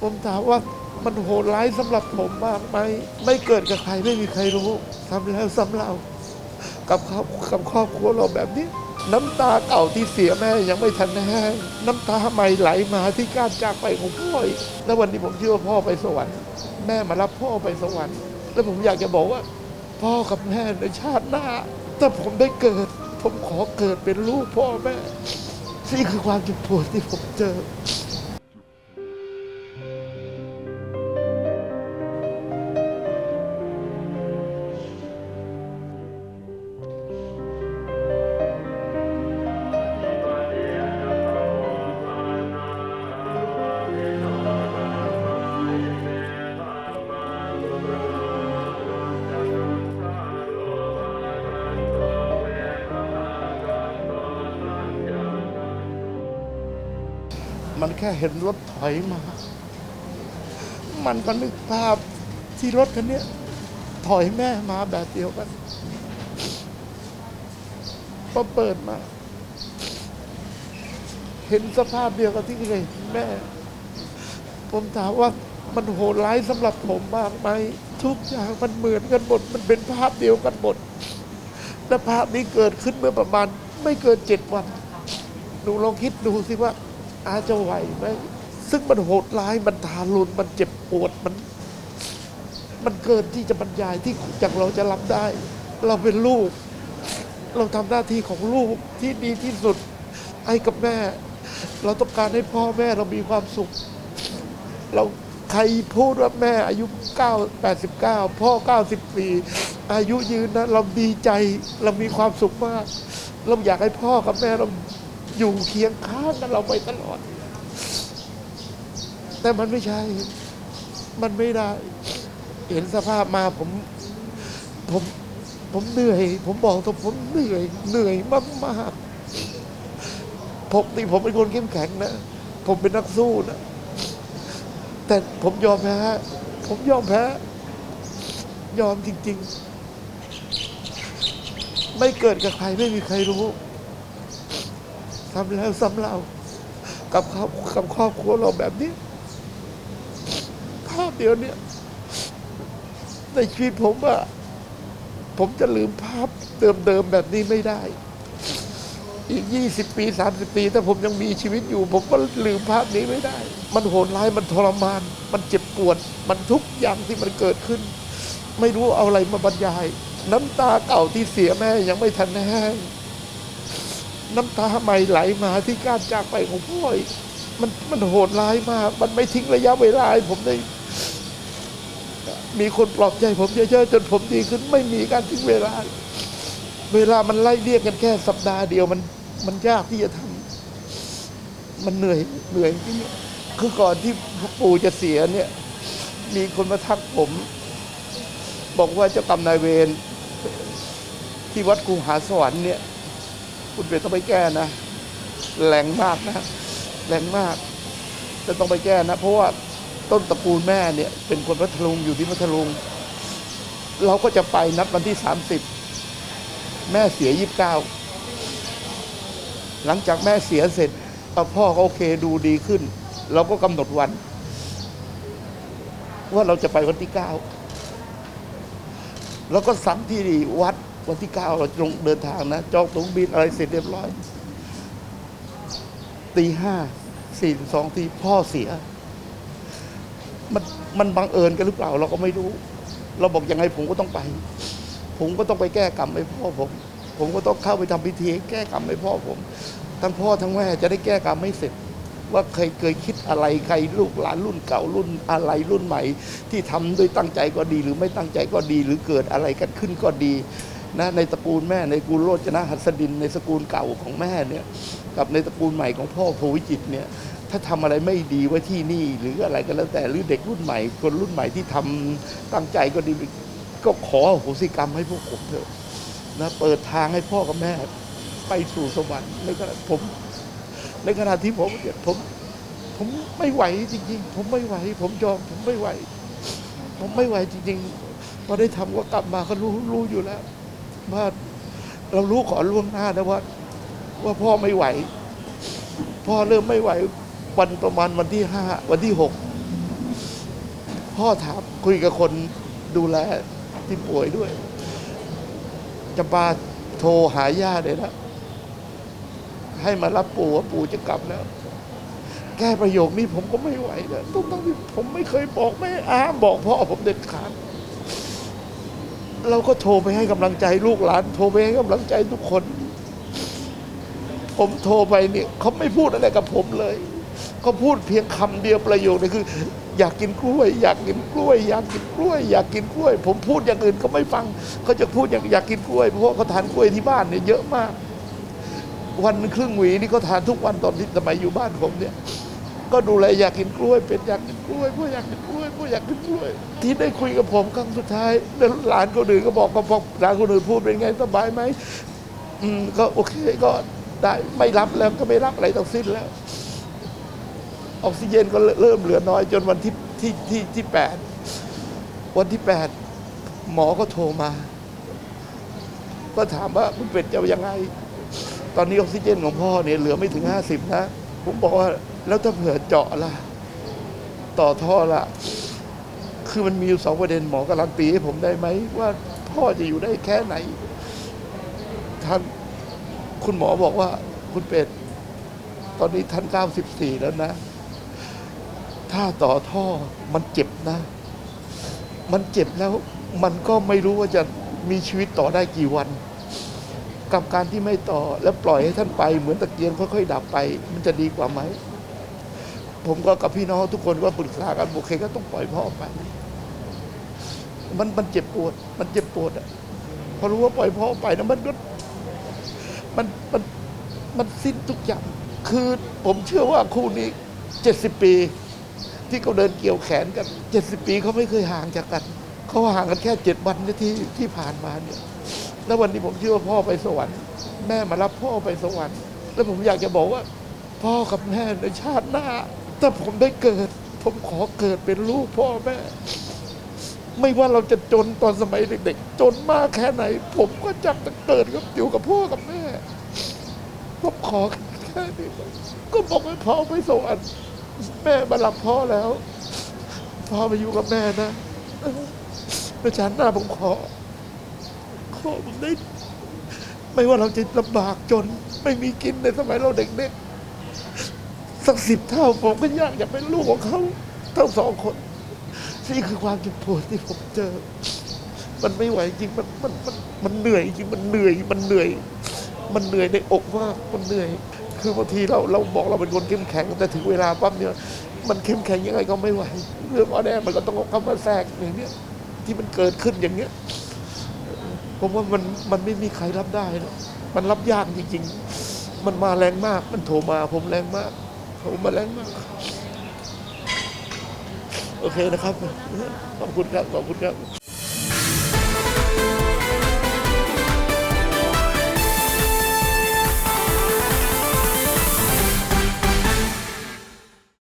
ผมถามว่ามันโหดร้ายสำหรับผมมากไหมไม่เกิดกับใครไม่มีใครรู้ทำแล้วซ้ำเล่ากับครอบกับครอบครัวเราแบบนี้ น้ำตาเก่าที่เสียแม่ยังไม่ทันแห้งน้ำตาใหม่ไหลมาที่การจากไปของพ่อแล้ววันนี้ผมเชื่อว่าพ่อไปสวรรค์แม่มารับพ่อไปสวรรค์แล้วผมอยากจะบอกว่า พ่อกับแม่ในชาติหน้าถ้าผมได้เกิด ผมขอเกิดเป็นลูกพ่อแม่นี่คือความเจ็บปวดที่ผมเจอ มันแค่เห็นรถถอยมา มันก็นึกภาพที่รถคันนี้ถอยแม่มาแบบเดียวกันพอเปิดมา เห็นสภาพเดียวกับที่เคยเห็นแม่ ผมถามว่ามันโหดร้ายสำหรับผมมากไหมทุกอย่างมันเหมือนกันหมด มันเป็นภาพเดียวกันหมดและภาพนี้เกิดขึ้นเมื่อประมาณ ไม่เกินเจ็ดวันหนูลองคิดดูสิว่า อาจะไหวไหมซึ่งมันโหดร้ายมันทารุณมันเจ็บปวดมัน มันเกินที่จะบรรยายที่จากเราจะรับได้ เราเป็นลูก เราทำหน้าที่ของลูกที่ดีที่สุดให้กับแม่ เราต้องการให้พ่อแม่เรามีความสุข เราใครพูดว่าแม่อายุ9 89 พ่อ90ปีอายุยืนนะ เราดีใจเรามีความสุขมาก เราอยากให้พ่อกับแม่เรา อยู่เคียงข้างกันเราไปตลอด แต่มันไม่ใช่ มันไม่ได้ เห็นสภาพมาผม ผม ผมเหนื่อย ผมบอกตรงผมเหนื่อย เหนื่อยมากๆปกติผมเป็นคนเข้มแข็งนะ ผมเป็นนักสู้นะ แต่ผมยอมแพ้ ผมยอมแพ้ ยอมจริง ๆ ไม่เกิดกับใครไม่มีใครรู้ ทำแล้วซ้ำเล่ากับครอบกับครอบครัวเราแบบนี้ภาพเดียวเนี่ยในชีวิตผมอะผมจะลืมภาพเดิมๆแบบนี้ไม่ได้ อีก20ปี30ปี ถ้าผมยังมีชีวิตอยู่ ผมก็ลืมภาพนี้ไม่ได้ มันโหดร้ายมันทรมาน มันเจ็บปวด มันทุกอย่างที่มันเกิดขึ้น ไม่รู้เอาอะไรมาบรรยาย น้ำตาเก่าที่เสียแม่ยังไม่ทันแห้ง น้ำตาใหม่ไหลมาที่การจากไปของพ่อมันมันโหดร้ายมาก มันไม่ทิ้งระยะเวลาผมได้ มีคนปลอบใจผมเยอะๆจนผมดีขึ้นไม่มีการทิ้งเวลา เวลามันไล่เรียกกันแค่สัปดาห์เดียวมันมันยากที่จะทำมันเหนื่อยเหนื่อยจริงคือก่อนที่ปู่จะเสียเนี่ย มีคนมาทักผม บอกว่าเจ้ากรรมนายเวรที่วัดกูหาสวรรค์เนี่ย คุณเป็นต้องไปแก้นะแรงมากนะแรงมาก จะต้องไปแก้นะ เพราะว่าต้นตระกูลแม่เนี่ย เป็นคนพัทลุงอยู่ที่พัทลุง เราก็จะไปนัดวันที่สามสิบแม่เสียยี่สิบเก้าหลังจากแม่เสียเสร็จพ่อก็โอเคดูดีขึ้น เราก็กำหนดวัน ว่าเราจะไปวันที่เก้าแล้วก็ซ้ำที่วัด วันที่เก้าเราลงเดินทางนะ จองตั๋วบินอะไรเสร็จเรียบร้อยตีห้าสี่สองทีพ่อเสีย มันมันบังเอิญกันหรือเปล่า เราก็ไม่รู้ เราบอกยังไงผมก็ต้องไป ผมก็ต้องไปแก้กรรมให้พ่อผม ผมก็ต้องเข้าไปทำพิธีแก้กรรมให้พ่อผม ทั้งพ่อทั้งแม่จะได้แก้กรรมให้เสร็จ ว่าเคยเคยคิดอะไรใครลูกหลานรุ่นเก่ารุ่นอะไรรุ่นใหม่ ที่ทำด้วยตั้งใจก็ดี หรือไม่ตั้งใจก็ดี หรือเกิดอะไรกันขึ้นก็ดี นะในตระกูลแม่ในตระกูลโรจนะหัสดิน ในตระกูลเก่าของแม่เนี่ยกับในตระกูลใหม่ของพ่อโพวิจิตเนี่ยถ้าทำอะไรไม่ดีไว้ที่นี่หรืออะไรก็แล้วแต่หรือเด็กรุ่นใหม่ คนรุ่นใหม่ที่ทำตั้งใจก็ดีก็ขออโหสิกรรมให้พวกผมเถอะนะเปิดทางให้พ่อกับแม่ ไปสู่สวรรค์ในขณะผมในขณะที่ผมเนี่ยผมผมไม่ไหวจริง ๆ ผมไม่ไหว ผมยอมผมไม่ไหว ผมไม่ไหวจริงๆพอได้ทำก็กลับมาก็รู้รู้อยู่แล้ว ว่าเรารู้ขอล่วงหน้านะว่า ว่าพ่อไม่ไหว พ่อเริ่มไม่ไหว วันประมาณวันที่ห้าวันที่หกพ่อถามคุยกับคนดูแลที่ป่วยด้วยจำปาโทรหาย่าเลยนะให้มารับปู่ว่าปู่จะกลับแล้ว แก้ประโยคนี้ผมก็ไม่ไหวนะต้องต้องที่ผมไม่เคยบอกแม่อาบอกพ่อผมเด็ดขาด เราก็โทรไปให้กำลังใจลูกหลาน โทรไปให้กำลังใจทุกคน ผมโทรไปเนี่ยเขาไม่พูดอะไรกับผมเลยเขาพูดเพียงคำเดียวประโยคนี้คือ อยากกินกล้วย อยากกินกล้วย อยากกินกล้วย อยากกินกล้วย ผมพูดอย่างอื่นเขาไม่ฟังเขาจะพูดอย่างอยากกินกล้วยเพราะเขาทานกล้วยที่บ้านเนี่ยเยอะมาก วันครึ่งหวีนี่เขาทานทุกวันตอนที่สมัยอยู่บ้านผมเนี่ย ก็ดูแลอยากกินกล้วยเป็นอยากกินกล้วยพวกอยากกินกล้วยพวกอยากกินกล้วย ที่ได้คุยกับผมครั้งสุดท้ายแล้วหลานคนอื่นก็บอกก็บอกหลานคนอื่นพูดเป็นไงสบายไหมอืมก็โอเคก็ได้ไม่รับแล้วก็ไม่รับอะไรทั้งสิ้นแล้ว ออกซิเจนก็เริ่มเหลือน้อย จนวันที่ที่ที่ที่แปดวันที่แปดหมอก็โทรมา ก็ถามว่าคุณเป็ดจะยังไง ตอนนี้ออกซิเจนของพ่อเนี่ยเหลือไม่ถึงห้าสิบนะ ผมบอกว่า แล้วถ้าเผื่อเจาะล่ะ ต่อท่อล่ะ คือมันมีอยู่สองประเด็นหมอการันตีให้ผมได้ไหมว่าพ่อจะอยู่ได้แค่ไหน ท่านคุณหมอบอกว่า คุณเป็ดตอนนี้ท่านเก้าสิบสี่แล้วนะ ถ้าต่อท่อมันเจ็บนะ มันเจ็บแล้ว มันก็ไม่รู้ว่าจะมีชีวิตต่อได้กี่วันกับการที่ไม่ต่อแล้วปล่อยให้ท่านไปเหมือนตะเกียงค่อยๆดับไป มันจะดีกว่าไหม ผมก็กับพี่น้องทุกคนก็ปรึกษากันโอเคก็ต้องปล่อยพ่อไป มันมันเจ็บปวด มันเจ็บปวดอะพอรู้ว่าปล่อยพ่อไปนะมันก็มันมันมันสิ้นทุกอย่าง คือผมเชื่อว่าคู่นี้เจ็ดสิบปี ที่เขาเดินเกี่ยวแขนกันเจ็ดสิบปีเขาไม่เคยห่างจากกันเขาห่างกันแค่เจ็ดวันที่ที่ผ่านมาเนี่ยแล้ววันนี้ผมเชื่อว่าพ่อไปสวรรค์แม่มารับพ่อไปสวรรค์ แล้วผมอยากจะบอกว่า พ่อกับแม่ในชาติหน้า ถ้าผมได้เกิด ผมขอเกิดเป็นลูกพ่อแม่ ไม่ว่าเราจะจนตอนสมัยเด็กๆ จนมากแค่ไหน ผมก็จะเกิดกับอยู่กับพ่อกับแม่ผมขอแค่นี้ก็บอกให้พ่อไปสวรรค์แม่มารับพ่อแล้ว พ่อมาอยู่กับแม่นะในชาติหน้าผมขอ ขอผมได้ ไม่ว่าเราจะลำบากจน ไม่มีกินในสมัยเราเด็กๆ สักสิบเท่าผมก็อยากจะเป็นลูกของเขาทั้งสองคนนี่คือความเจ็บปวดที่ผมเจอ มันไม่ไหวจริงมันมันมันมันเหนื่อยจริงมันเหนื่อยมันเหนื่อย มันเหนื่อยในอกมากมันเหนื่อย คือบางทีเราเราบอกเราเป็นคนเข้มแข็งแต่ถึงเวลาปั๊บเนี่ยมันเข้มแข็งยังไงก็ไม่ไหวเรื่องอ่อนแอมันก็ต้องเอาเข้ามาแทรกอย่างเนี้ยที่มันเกิดขึ้นอย่างเนี้ยผมว่ามันมันไม่มีใครรับได้หรอกมันรับยากจริงๆ มันมาแรงมาก มันโทรมาผมแรงมาก ผมมาแรงมาก โอเคนะครับ ขอบคุณครับ ขอบคุณครับ